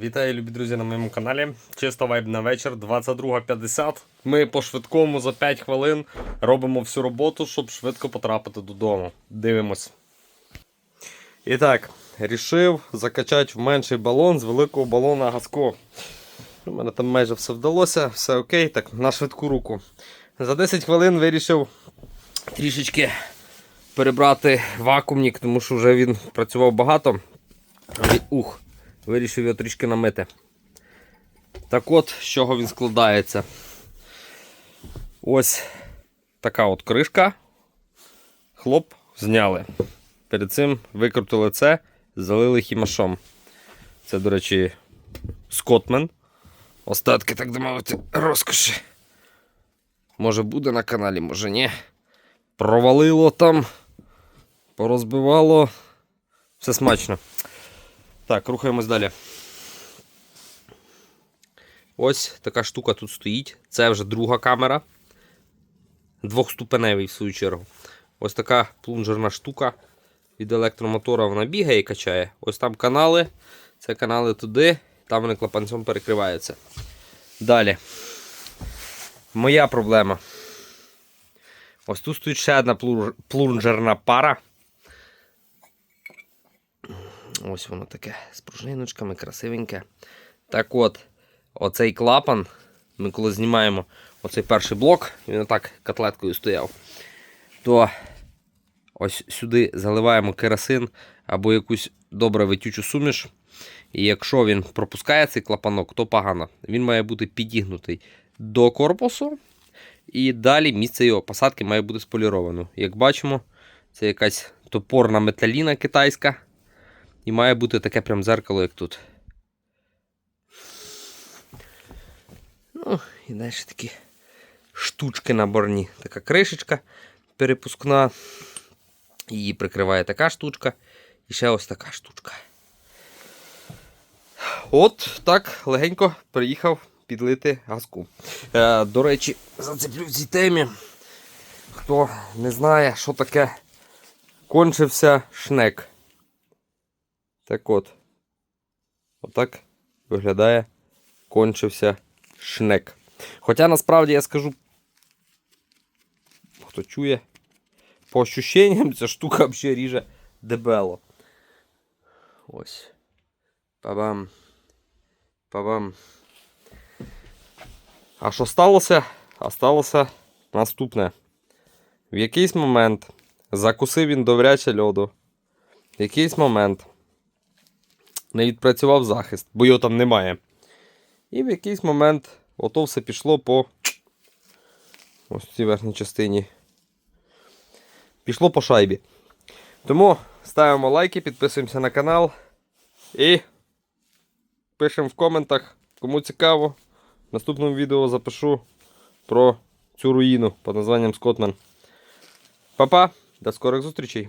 Вітаю, любі друзі, на моєму каналі. Чисто вайб на вечір, 22.50. Ми по швидкому за 5 хвилин робимо всю роботу, щоб швидко потрапити додому. Дивимось. І так, рішив закачати в менший балон з великого балона газку. У мене там майже все вдалося, все окей, так, на швидку руку. За 10 хвилин вирішив трішечки перебрати вакуумник, тому що вже він працював багато. Ух, вирішив його трішки намити. Так от, з чого він складається. Ось така от кришка. Хлоп, зняли. Перед цим викрутили це, залили хімашом. Це, до речі, Скотмен. Остатки, так би мовити, розкоші. Може буде на каналі, може ні. Провалило там, порозбивало. Все смачно. Так, рухаємось далі. Ось така штука тут стоїть. Це вже друга камера. Двохступеневий, в свою чергу. Ось така плунжерна штука від електромотора вона бігає і качає. Ось там канали. Це канали туди, там вони клапанцем перекриваються. Далі. Моя проблема. Ось тут стоїть ще одна плунжерна пара. Ось воно таке з пружиночками, красивеньке. Так от, оцей клапан, ми коли знімаємо оцей перший блок, він отак котлеткою стояв, то ось сюди заливаємо керосин або якусь добре витючу суміш. І якщо він пропускає цей клапанок, то погано. Він має бути підігнутий до корпусу. І далі місце його посадки має бути споліровано. Як бачимо, це якась топорна металіна китайська. І має бути таке прям зеркало, як тут. Ну, і далі такі штучки наборні. Така кришечка перепускна. Її прикриває така штучка. І ще ось така штучка. От так легенько приїхав підлити газку. Е, до речі, зацеплю в цій темі. Хто не знає, що таке кончився шнек. Так от. Отак виглядає кончився шнек. Хоча насправді я скажу, хто чує, по ощущенням ця штука взагалі ріже дебело. Ось. Па-бам. Па-бам. А що сталося? А сталося наступне. В якийсь момент закусив він добряче льоду. В якийсь момент не відпрацював захист, бо його там немає. І в якийсь момент ото все пішло по ось цій верхній частині. Пішло по шайбі. Тому ставимо лайки, підписуємося на канал і пишемо в коментах, кому цікаво. В наступному відео запишу про цю руїну під названням Скотмен. Па-па, до скорих зустрічей!